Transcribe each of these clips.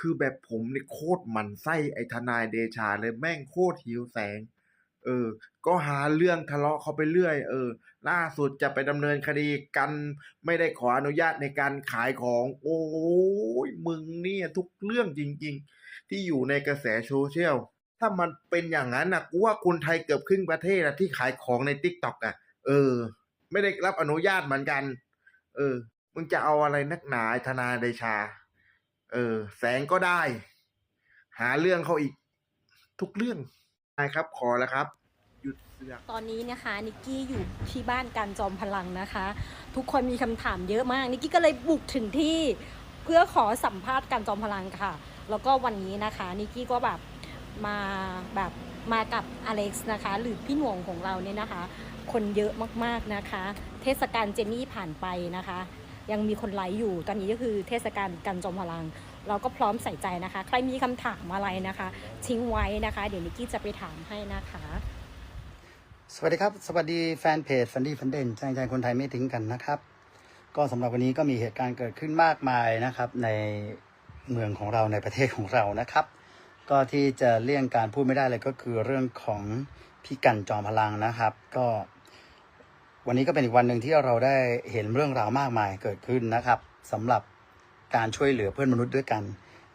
คือแบบผมนี่โคตรหมันไส้ไอ้ทนายเดชาเลยแม่งโคตรหิวแสง เออ ก็หาเรื่องทะเลาะเขาไปเรื่อย เออ ล่าสุดจะไปดำเนินคดีกันไม่ได้ขออนุญาตในการขายของ โอ้ยมึงเนี่ยทุกเรื่องจริง ๆ ที่อยู่ในกระแสโซเชียลถ้ามันเป็นอย่างนั้นนะกูว่าคนไทยเกือบครึ่งประเทศนะที่ขายของในติ๊กต็อกอะ เออ ไม่ได้รับอนุญาตเหมือนกัน เออ มึงจะเอาอะไรนักหนาไอ้ธนายเดชา เออ แสงก็ได้ หาเรื่องเขาอีก ทุกเรื่องได้ครับ ขอแล้วครับ หยุดเสือก ตอนนี้นะคะนิกกี้อยู่ที่บ้านการจอมพลังนะคะ ทุกคนมีคำถามเยอะมากนิกกี้ก็เลยบุกถึงที่เพื่อขอสัมภาษณ์การจอมพลังค่ะ แล้วก็วันนี้นะคะนิกกี้ก็แบบมาแบบมากับอเล็กซ์นะคะ หรือพี่หน่วงของเราเนี่ยนะคะ คนเยอะมากๆนะคะ เทศกาลเจนนี่ผ่านไปนะคะ ยังมีคนไลฟ์อยู่ตอนนี้ก็คือเทศกาลกันจอมพลัง เราก็พร้อมใส่ใจนะคะ ใครมีคำถามอะไรนะคะ ทิ้งไว้นะคะ เดี๋ยวนิกกี้จะไปถามให้นะคะ สวัสดีครับ สวัสดีแฟนเพจฟันดี้ฟันเด่นใจใจคนไทยไม่ทิ้งกันนะครับ ก็สำหรับวันนี้ก็มีเหตุการณ์เกิดขึ้นมากมายนะครับ ในเมืองของเราในประเทศของเรานะครับ ก็ที่จะเลี่ยงการพูดไม่ได้เลยก็คือเรื่องของพี่กันจอมพลังนะครับ ก็ วันนี้ก็เป็นอีกวันหนึ่งที่เราได้เห็นเรื่องราวมากมายเกิดขึ้นนะครับสำหรับ การช่วยเหลือเพื่อนมนุษย์ด้วยกัน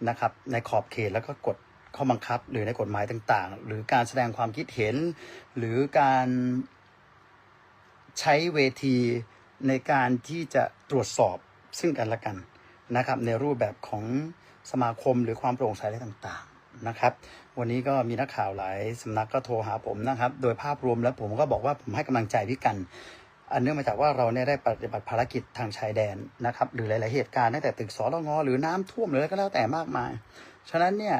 นะครับ ในขอบเขตแล้วก็กฎข้อบังคับ หรือในกฎหมายต่างๆ หรือการแสดงความคิดเห็น หรือการใช้เวทีในการที่จะตรวจสอบซึ่งกันและกันนะครับ ในรูปแบบของสมาคมหรือความโปร่งใสอะไรต่างๆนะครับ วันนี้ก็มีนักข่าวหลายสำนักก็โทรหาผมนะครับ โดยภาพรวมแล้วผมก็บอกว่าผมให้กำลังใจพี่กัน อันเนื่องมาจากว่าเราเนี่ยได้ปฏิบัติภารกิจทางชายแดนนะครับ หรือหลาย ๆ เหตุการณ์ตั้งแต่ตึกสรงหรือน้ำท่วมหรืออะไรก็แล้วแต่มากมาย ฉะนั้นเนี่ย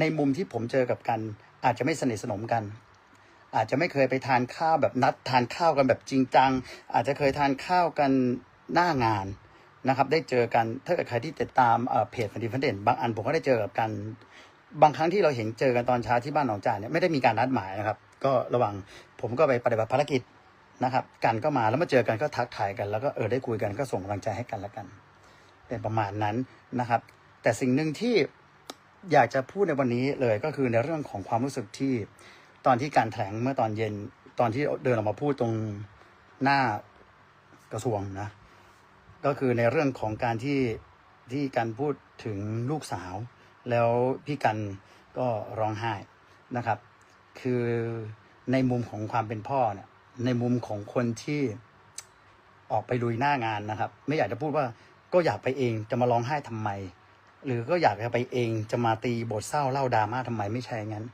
ในมุมที่ผมเจอกับกัน อาจจะไม่สนิทสนมกัน อาจจะไม่เคยไปทานข้าวแบบนัดทานข้าวกันแบบจริงจัง อาจจะเคยทานข้าวกันหน้างานนะครับ ได้เจอกันถ้าเกิดใครที่ติดตามเพจฟันดีฟันเด่นบางอันผมก็ได้เจอกับกันบางครั้งที่เราเห็นเจอกันตอนเช้าที่บ้านหนองจ่าเนี่ยไม่ได้มีการนัดหมายนะครับ ก็ระหว่างผมก็ไปปฏิบัติภารกิจ นะครับ กันก็มาแล้วมาเจอกันก็ทักทายกันแล้วก็เออได้คุยกันก็ส่งกำลังใจให้กันและกัน เป็นประมาณนั้นนะครับ แต่สิ่งหนึ่งที่อยากจะพูดในวันนี้เลยก็คือในเรื่องของความรู้สึกที่ตอนที่การแถลงเมื่อตอนเย็นตอนที่เดินออกมาพูดตรงหน้ากระทรวงนะ ก็คือในเรื่องของการที่ที่การพูดถึงลูกสาว แล้วพี่กันก็ร้องไห้นะครับ คือในมุมของความเป็นพ่อเนี่ย ในมุมของคนที่ออกไปลุยหน้างานนะครับ ไม่อยากจะพูดว่าก็อยากไปเองจะมาร้องไห้ทำไม หรือก็อยากจะไปเองจะมาตีบทเศร้าเล่าดราม่าทำไมไม่ใช่งั้น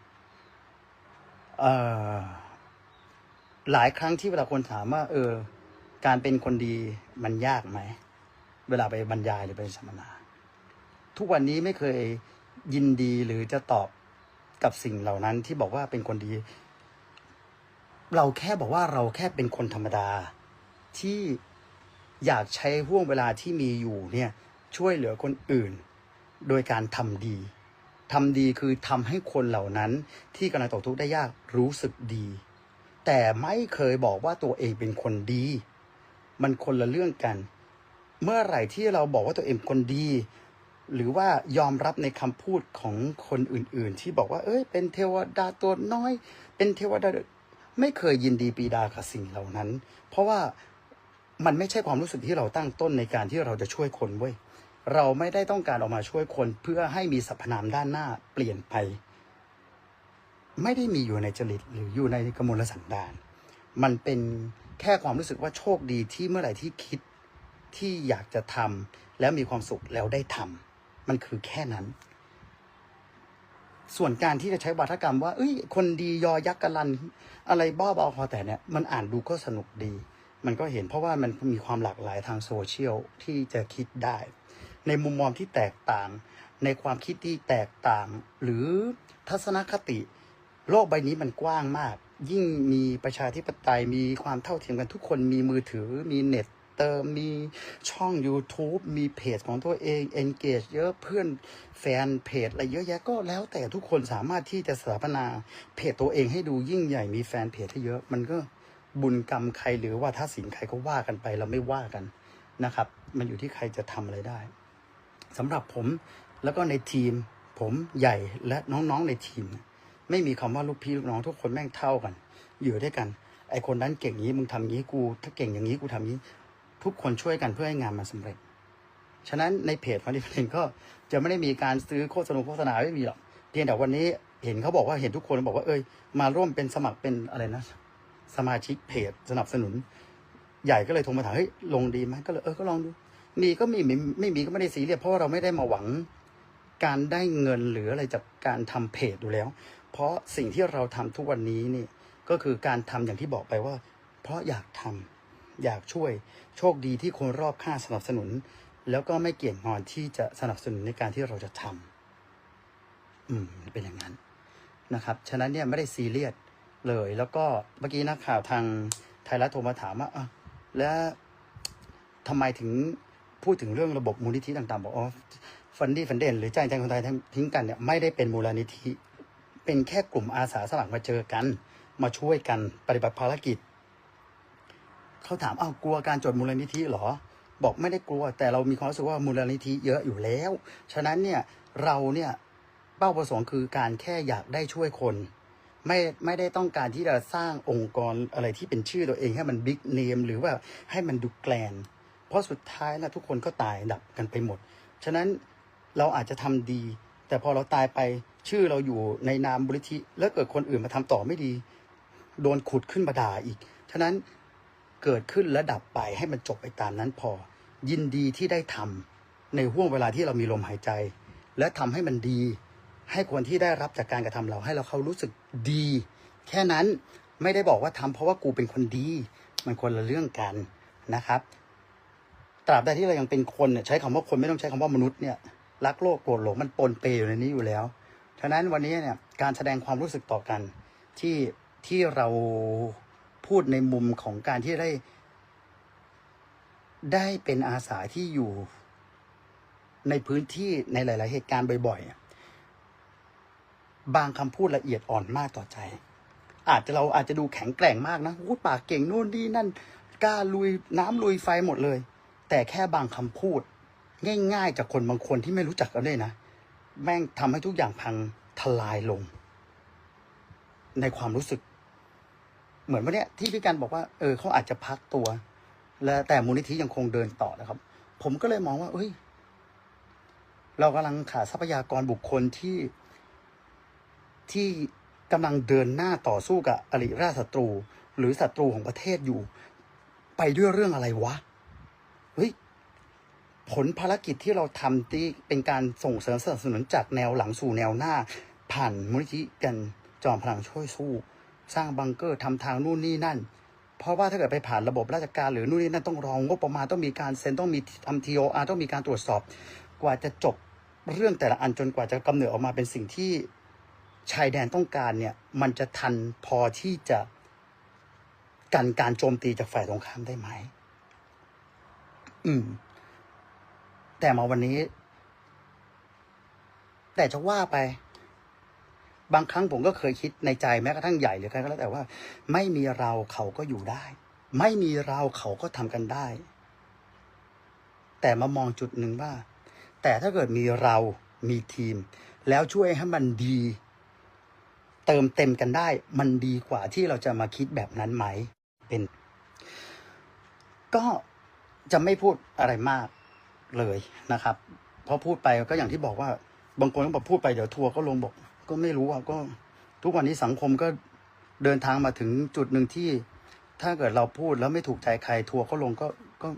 เอ่อหลายครั้งที่เวลาคนถามว่า เออ การเป็นคนดีมันยากไหม เวลาไปบรรยายหรือไปสัมมนา ทุกวันนี้ไม่เคยยินดีหรือจะตอบกับสิ่งเหล่านั้นที่บอกว่าเป็นคนดี เราแค่บอกว่าเราแค่เป็นคนธรรมดา ที่อยากใช้ห่วงเวลาที่มีอยู่เนี่ยช่วยเหลือคนอื่น โดยการทำดีทำดีคือทำให้คนเหล่านั้นที่กำลังตกทุกข์ได้ยากรู้สึกดี แต่ไม่เคยบอกว่าตัวเองเป็นคนดี มันคนละเรื่องกัน เมื่อไหร่ที่เราบอกว่าตัวเองคนดี หรือว่ายอมรับในคำพูดของคนอื่น ๆ ที่บอกว่า เอ้ย เป็นเทวดาตัวน้อย เป็นเทวดา ไม่เคยยินดีปีดากับสิ่งเหล่านั้น เพราะว่ามันไม่ใช่ความรู้สึกที่เราตั้งต้นในการที่เราจะช่วยคนเว้ยเราไม่ได้ต้องการออกมาช่วยคนเพื่อให้มีสรรพนามด้านหน้าเปลี่ยนไป ไม่ได้มีอยู่ในจริตหรืออยู่ในกมลสันดาน มันเป็นแค่ความรู้สึกว่าโชคดีที่เมื่อไหร่ที่คิดที่อยากจะทำแล้วมีความสุขแล้วได้ทำมันคือแค่นั้น ส่วนการที่จะใช้วาทกรรมว่าเอ้ย คนดียอยักษ์กะลัน อะไรบ้าบอคอแต่เนี่ยมันอ่านดูก็สนุกดี มันก็เห็นเพราะว่ามันมีความหลากหลายทางโซเชียลที่จะคิดได้ ในมุมมองที่แตกต่าง ในความคิดที่แตกต่าง หรือทัศนคติ โลกใบนี้มันกว้างมาก ยิ่งมีประชาธิปไตยมีความเท่าเทียมกันทุกคนมีมือถือมีเน็ต เติมมีช่อง YouTube มีเพจของตัวเอง engage เยอะเพื่อนแฟนเพจอะไรเยอะแยะก็แล้วแต่ทุกคนสามารถที่จะสถาปนาเพจตัวเองให้ดูยิ่งใหญ่มีแฟนเพจที่เยอะ มันก็บุญกรรมใครหรือว่าถ้าสินใครก็ว่ากันไปเราไม่ว่ากันนะครับ มันอยู่ที่ใครจะทำอะไรได้สำหรับผมแล้วก็ในทีมผมใหญ่และน้องๆในทีม ไม่มีคำว่าลูกพี่ลูกน้องทุกคนแม่งเท่ากัน อยู่ด้วยกันไอคนนั้นเก่งอย่างนี้มึงทำอย่างนี้กู ถ้าเก่งอย่างนี้กูทำอย่างนี้ ทุกคนช่วยกันเพื่อให้งานมันสำเร็จ ฉะนั้นในเพจฟันดี้เพลงก็จะไม่ได้มีการซื้อโฆษณาโฆษณาไม่มีหรอกเพียงแต่วันนี้เห็นเขาบอกว่าเห็นทุกคนบอกว่าเอ้ยมาร่วมเป็นสมัครเป็นอะไรนะ สมาชิกเพจสนับสนุน ใหญ่ก็เลยโทรมาถามเฮ้ยลงดีไหมก็เลยเออก็ลองดูมีก็มีไม่ไม่มีก็ไม่ได้ซีเรียสเพราะว่าเราไม่ได้มาหวังการได้เงินหรืออะไรจากการทำเพจดูแล้ว เพราะสิ่งที่เราทำทุกวันนี้นี่ก็คือการทำอย่างที่บอกไปว่า เพราะอยากทำ อยากช่วย โชคดีที่คนรอบข้างสนับสนุน แล้วก็ไม่เกี่ยงงอนที่จะสนับสนุนในการที่เราจะทำอืมเป็นอย่างนั้นนะครับ ฉะนั้นเนี่ยไม่ได้ซีเรียสเลย แล้วก็เมื่อกี้นักข่าวทางไทยรัฐโทรมาถามว่าอะแล้วทำไมถึงพูดถึงเรื่องระบบมูลนิธิต่างๆ บอกอ๋อฟันดี้ฟันเด่นหรือใจใจคนไทยทิ้งกันเนี่ยไม่ได้เป็นมูลนิธิ เป็นแค่กลุ่มอาสาสมัครมาเจอกัน มาช่วยกันปฏิบัติภารกิจ เขาถามอ้าวกลัวการจดมูลนิธิเหรอ บอกไม่ได้กลัว แต่เรามีความรู้สึกว่ามูลนิธิเยอะอยู่แล้ว ฉะนั้นเนี่ยเราเนี่ยเป้าประสงค์คือการแค่อยากได้ช่วยคน ไม่ไม่ได้ต้องการที่จะสร้างองค์กรอะไรที่เป็นชื่อตัวเองให้มันบิ๊กเนมหรือว่าให้มันดูแกลนเพราะสุดท้ายนะทุกคนก็ตายดับกันไปหมด ฉะนั้นเราอาจจะทำดี แต่พอเราตายไปชื่อเราอยู่ในนามบริธิแล้วเกิดคนอื่นมาทำต่อไม่ดี โดนขุดขึ้นมาด่าอีก ฉะนั้น เกิดขึ้นและดับไปให้มันจบไปตามนั้นพอ ยินดีที่ได้ทำในห่วงเวลาที่เรามีลมหายใจ และทำให้มันดี ให้คนที่ได้รับจากการกระทำเราให้เราเขารู้สึกดี แค่นั้นไม่ได้บอกว่าทำเพราะว่ากูเป็นคนดี มันคนละเรื่องกันนะครับ ตราบใดที่เรายังเป็นคนเนี่ยใช้คำว่าคนไม่ต้องใช้คำว่ามนุษย์เนี่ยรักโลกโกรธหลงมันปนเปอยู่ในนี้อยู่แล้วฉะนั้นวันนี้เนี่ยการแสดงความรู้สึกต่อกันที่ที่เรา พูดในมุมของการที่ได้ ได้เป็นอาสาที่อยู่ในพื้นที่ในหลาย ๆ เหตุการณ์บ่อย ๆ บางคำพูดละเอียดอ่อนมากต่อใจ อาจจะเราอาจจะดูแข็งแกร่งมากนะพูดปากเก่งนู่นนี่นั่นกล้าลุยน้ำลุยไฟหมดเลย แต่แค่บางคำพูด ง่าย ๆ จากคนบางคนที่ไม่รู้จักกันด้วยนะ แม่งทำให้ทุกอย่างพังทลายลง ในความรู้สึก เหมือนวันเนี้ยที่พี่กันบอกว่าเออเขาอาจจะพักตัว และแต่มูลนิธิยังคงเดินต่อนะครับ ผมก็เลยมองว่า เอ้ย เรากำลังขาดทรัพยากรบุคคลที่ที่กำลังเดินหน้าต่อสู้กับอริราชศัตรู หรือศัตรูของประเทศอยู่ ไปด้วยเรื่องอะไรวะเฮ้ยผลภารกิจที่เราทำที่เป็นการส่งเสริมสนับสนุนจากแนวหลังสู่แนวหน้า ผ่านมูลนิธิกันจอมพลังช่วยสู้ สร้างบังเกอร์ทำทางนู่นนี่นั่น เพราะว่าถ้าเกิดไปผ่านระบบราชการหรือนู่นนี่นั่นต้องรองงบประมาณต้องมีการเซ็นต้องมีทำทีโออาร์ต้องมีการตรวจสอบ กว่าจะจบเรื่องแต่ละอันจนกว่าจะกำเนิดออกมาเป็นสิ่งที่ชายแดนต้องการเนี่ยมันจะทันพอที่จะกันการโจมตีจากฝ่ายตรงข้ามได้ไหม อืม แต่มาวันนี้ แต่จะว่าไป บางครั้งผมก็เคยคิดในใจแม้กระทั่งใหญ่หรือใครก็แล้วแต่ว่า ไม่มีเราเขาก็อยู่ได้ ไม่มีเราเขาก็ทำกันได้ แต่มามองจุดหนึ่งว่า แต่ถ้าเกิดมีเรามีทีม แล้วช่วยให้มันดี เติมเต็มกันได้ มันดีกว่าที่เราจะมาคิดแบบนั้นไหม เป็น ก็จะไม่พูดอะไรมากเลยนะครับ เพราะพูดไปก็อย่างที่บอกว่า บางคนก็บอกพูดไปเดี๋ยวทัวร์ก็ลงบอก ก็ไม่รู้อะก็ทุกวันนี้สังคมก็เดินทางมาถึงจุดหนึ่งที่ ถ้าเกิดเราพูดแล้วไม่ถูกใจใครทัวร์ก็ลงก็ก็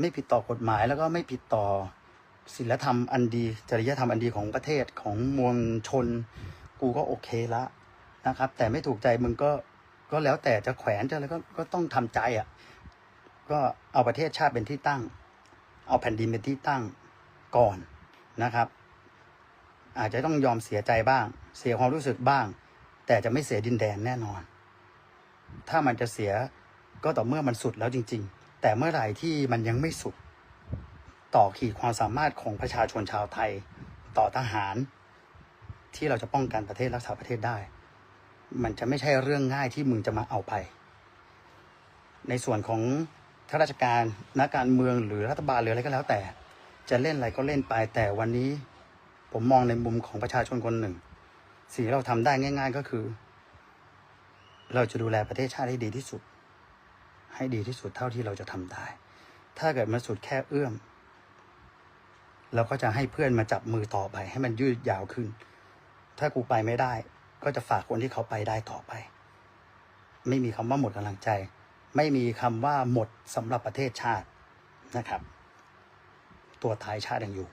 ไม่ผิดต่อกฎหมายแล้วก็ไม่ผิดต่อศีลธรรมอันดี จริยธรรมอันดีของประเทศของมวลชน กูก็โอเคละนะครับ แต่ไม่ถูกใจมึงก็ก็แล้วแต่จะแขวนจะอะไรก็ก็ต้องทำใจอะ ก็เอาประเทศชาติเป็นที่ตั้ง เอาแผ่นดินเป็นที่ตั้งก่อนนะครับ อาจจะต้องยอมเสียใจบ้าง เสียความรู้สึกบ้าง แต่จะไม่เสียดินแดนแน่นอน ถ้ามันจะเสียก็ต่อเมื่อมันสุดแล้วจริง ๆ แต่เมื่อไหร่ที่มันยังไม่สุด ต่อขีดความสามารถของประชาชนชาวไทย ต่อทหาร ที่เราจะป้องกันประเทศรักษาประเทศได้ มันจะไม่ใช่เรื่องง่ายที่มึงจะมาเอาไป ในส่วนของข้าราชการนักการเมืองหรือรัฐบาลหรืออะไรก็แล้วแต่จจะเล่นอะไรก็เล่นไปแต่วันนี้ ผมมองในมุมของประชาชนคนหนึ่ง สิ่งที่เราทำได้ง่าย ๆ ก็คือ เราจะดูแลประเทศชาติให้ดีที่สุด ให้ดีที่สุดเท่าที่เราจะทำได้ ถ้าเกิดมันสุดแค่เอื้อมเราก็จะให้เพื่อนมาจับมือต่อไป ให้มันยืดยาวขึ้น ถ้ากูไปไม่ได้ ก็จะฝากคนที่เขาไปได้ต่อไป ไม่มีคำว่าหมดกำลังใจ ไม่มีคำว่าหมดสำหรับประเทศชาตินะครับ ตัวท้ายชาติยังอยู่